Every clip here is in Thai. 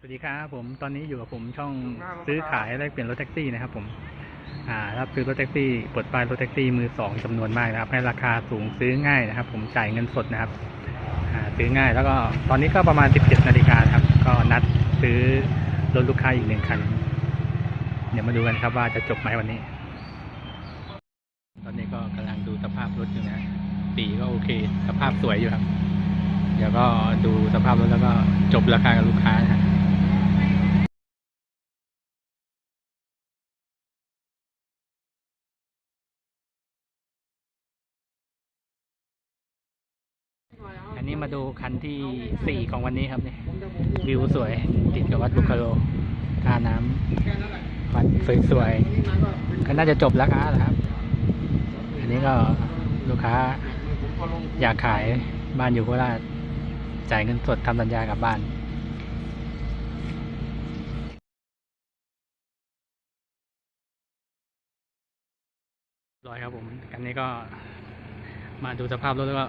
สวัสดีครับผมตอนนี้อยู่กับผมช่องซื้อขายแลกเปลี่ยนรถแท็กซี่นะครับผมอ่ารับซื้อรถแท็กซี่ปลดป้ายรถแท็กซี่มือสองจำนวนมากนะครับ ให้ราคาสูงซื้อง่ายนะครับ ผมจ่ายเงินสดนะครับอ่าซื้อง่ายแล้วก็ตอนนี้ก็ประมาณ 17นาฬิกาครับ ก็นัดซื้อรถลูกค้าอีกหนึ่งคัน เดี๋ยวมาดูกันครับว่าจะจบไหมวันนี้ ตอนนี้ก็กำลังดูสภาพรถอยู่นะสีก็โอเค สภาพสวยอยู่ครับ เดี๋ยวก็ดูสภาพรถแล้วก็จบราคากับลูกค้านะ อันนี้มาดูคันที่สี่ของวันนี้ครับเนี่ยวิวสวยติดกับวัดบุคโลท่าน้ำวัดสวยๆก็น่าจะจบราคาแล้วครับ อันนี้ก็ลูกค้าอยากขายบ้านอยู่โคราชจ่ายเงินสดทำสัญญากลับบ้านร้อยครับผม อันนี้ก็มาดูสภาพรถแล้วก็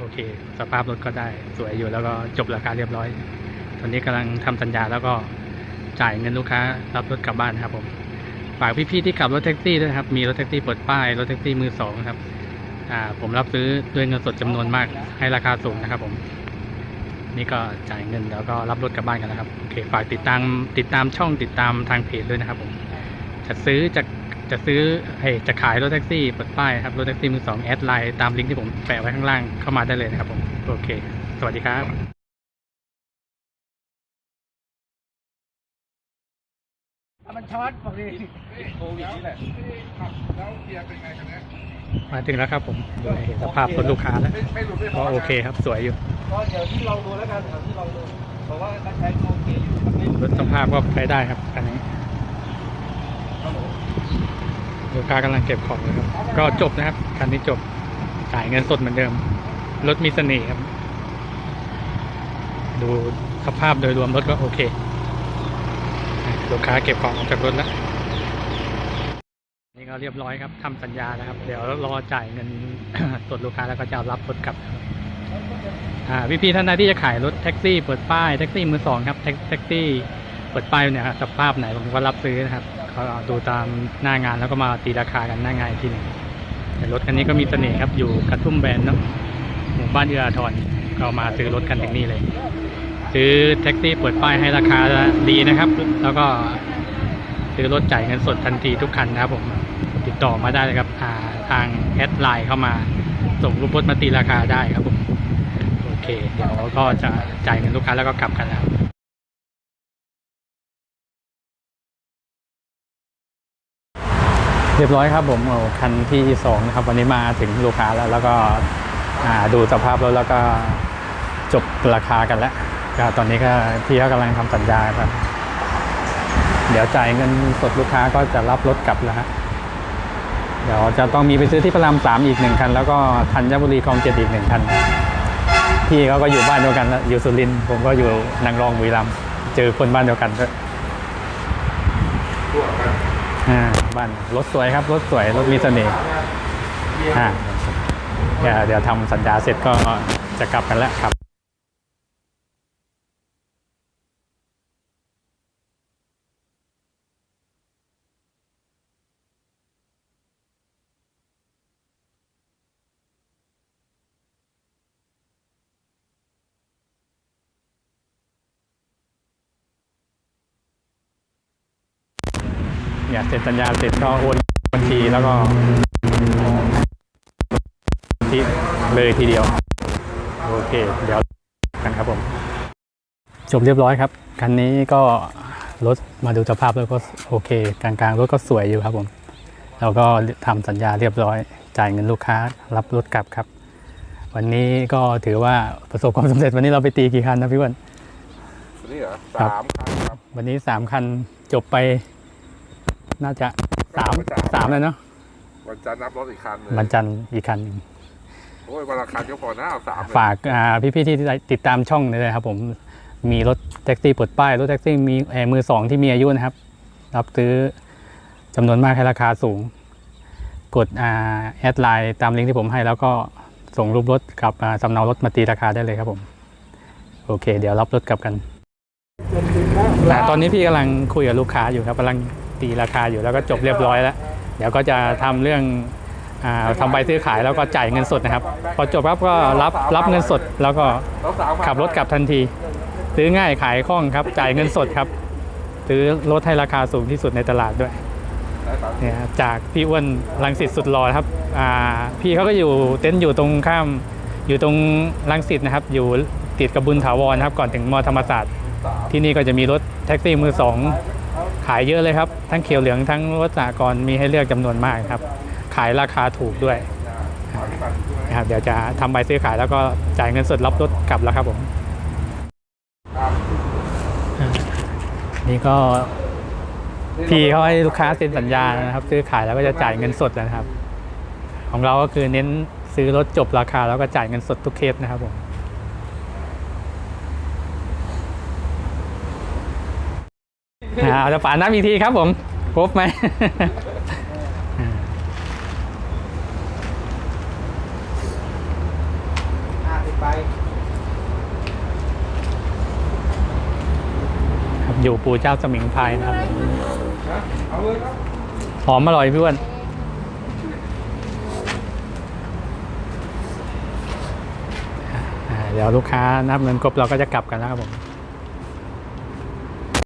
โอเค สภาพรถก็ได้สวยอยู่แล้วก็จบราคาเรียบร้อย ตอนนี้กำลังทำสัญญาแล้วก็จ่ายเงินลูกค้ารับรถกลับบ้านครับผมฝากพี่ๆที่ขับรถแท็กซี่ด้วยครับ มีรถแท็กซี่ปลดป้ายรถแท็กซี่มือสองครับอ่าผมรับซื้อด้วยเงินสดจำนวนมากให้ราคาสูงนะครับ ผม นี่ก็จ่ายเงินแล้วก็รับรถกลับบ้านกันนะครับโอเคฝากติดตามติดตามช่องติดตามทางเพจด้วยนะครับ ผมจะซื้อจะ จะซื้อเฮ้ยจะขายรถแท็กซี่เปิดป้ายครับรถแท็กซี่มือสองแอดไลน์ตามลิงก์ที่ผมแปะไว้ข้างล่างเข้ามาได้เลยนะครับผมโอเค สวัสดีครับมันช็อตบอกดิโควิดนี่แหละครับแล้วเกียร์เป็นไงกันเนี่ยมาถึงแล้วครับผมดูในสภาพรถลูกค้าแล้วไม่ไม่หลุดไม่พก็อโอเคครับสวยอยู่ก็เดี๋ยวที่ลองดูแล้วกันเดี๋ยวที่ลองดูเพราะว่าก็ใช้โอเคอยู่มันไม่รถสภาพก็ใช้ได้ครับคันนี้ ลูกค้ากำลังเก็บของเลยครับ ก็จบนะครับคันนี้จบจ่ายเงินสดเหมือนเดิม รถมีเสน่ห์ครับ ดูสภาพโดยรวมรถก็โอเค ลูกค้าเก็บของออกจากรถแล้ว นี่ก็เรียบร้อยครับทำสัญญาแล้วครับ เดี๋ยวรอจ่ายเงินสดลูกค้าแล้วก็จะรับรถกลับครับอ่าพี่ๆท่านใดที่จะขายรถแท็กซี่เปิดป้ายแท็กซี่มือสองครับแท็กแท็กซี่เปิดป้ายเนี่ยครับสภาพไหนผมก็รับซื้อนะครับ ก็ดูตามหน้างานแล้วก็มาตีราคากันหน้างานทีหนึ่งแต่รถคันนี้ก็มีเสน่ห์ครับอยู่กระทุ่มแบนเนาะหมู่บ้านเอื้ออาทรก็มาซื้อรถกันถึงนี่เลย ซื้อแท็กซี่เปิดป้ายให้ราคาดีนะครับ แล้วก็ซื้อรถจ่ายเงินสดทันทีทุกคันนะครับผมติดต่อมาได้เลยครับาทางแอดไลน์เข้ามาส่งรูปรถมาตีราคาได้ครับผมโอเค เดี๋ยวก็จะจ่ายเงินลูกค้าแล้วก็กลับกันแล้ว เรียบร้อยครับผมคันที่สองนะครับวันนี้มาถึงลูกค้าแล้ว แล้วก็ดูสภาพรถแล้วก็จบราคากันแล้วก็ตอนนี้ก็พี่เขากำลังทำสัญญาครับ เดี๋ยวจ่ายเงินสดลูกค้าก็จะรับรถกลับแล้วฮะเดี๋ยวจะต้องมีไปซื้อที่พระรามสามอีกหนึ่งคัน แล้วก็ธัญบุรีคลองเจ็ดอีกหนึ่งคันพี่เขาก็อยู่บ้านเดียวกันแล้วอยู่สุรินทร์ผมก็อยู่นางรองบุรีรัมเจอคนบ้านเดียวกันด้วย ตัวกัน อ่า บ้านรถสวยครับรถสวยรถมีเสน่ห์อ่าเดี๋ยวเดี๋ยวทำสัญญาเสร็จก็จะกลับกันแล้วครับ อยากเซ็นสัญญาเสร็จก็โอนบัญชีแล้วก็ที่เลยทีเดียว โอเค เดี๋ยวกันครับผมจบเรียบร้อยครับ คันนี้ก็รถมาดูสภาพแล้วก็โอเคกลางๆรถก็สวยอยู่ครับผมแล้วก็ทำสัญญาเรียบร้อย จ่ายเงินลูกค้ารับรถกลับครับ วันนี้ก็ถือว่าประสบความสำเร็จวันนี้เราไปตีกี่คันนะพี่อ้วันนี่เหรอครับสามคันครับ วันนี้สามคันจบไป น่าจะสามสามเลยเนาะวันจันทร์นับรถอีกคันเลยวันจันทร์อีกคันหนึ่งโอ้ยวันละคันก็พอนะเอาสามเลยฝากอ่าพี่ๆที่ติดตามช่องเลยนะครับผมมีรถแท็กซี่ปลดป้ายรถแท็กซี่มีเอ่อมือสองที่มีอายุนะครับ รับซื้อจำนวนมากให้ราคาสูง กดอ่าแอดไลน์ตามลิงก์ที่ผมให้ แล้วก็ส่งรูปรถกับอ่าสำเนารถมาตีราคาได้เลยครับผม โอเค เดี๋ยวรับรถกลับกันอ่าตอนนี้พี่กำลังคุยกับลูกค้าอยู่ครับกำลัง ตีราคาอยู่แล้วก็จบเรียบร้อยแล้ว เดี๋ยวก็จะทำเรื่องอาทำใบซื้อขายแล้วก็จ่ายเงินสดนะครับ พอจบปั๊บก็รับรับเงินสดแล้วก็ขับรถกลับทันที ซื้อง่ายขายคล่องครับ จ่ายเงินสดครับ ซื้อรถให้ราคาสูงที่สุดในตลาดด้วยเนี่ยจากพี่อ้วนรังสิตสุดหล่อครับพี่เขาก็อยู่เต็นท์อยู่ตรงข้ามอยู่ตรงรังสิตนะครับ อยู่ติดกับบุญถาวรครับ ก่อนถึงมอธรรมศาสตร์ ที่นี่ก็จะมีรถแท็กซี่มือสอง ขายเยอะเลยครับ ทั้งเขียวเหลืองทั้งรถสากรมีให้เลือกจำนวนมากครับ ขายราคาถูกด้วยนะครับเดี๋ยวจะทำใบซื้อขายแล้วก็จ่ายเงินสดรับรถกลับแล้วครับผมนี่ก็พี่เขาให้ลูกค้าเซ็นสัญญานะครับ ซื้อขายแล้วก็จะจ่ายเงินสดนะครับ ของเราก็คือเน้นซื้อรถจบราคาแล้วก็จ่ายเงินสดทุกเคสนะครับผมอ่า เอาจะฝานับอีกทีครับผมครบไหมอ่าห้าสิบใบครับอยู่ปู่เจ้าสมิงพรายนะครับเอาเลยครับหอมอร่อยพี่อ้วนอ่าเดี๋ยวลูกค้านับเงินครบเราก็จะกลับกันแล้วครับผม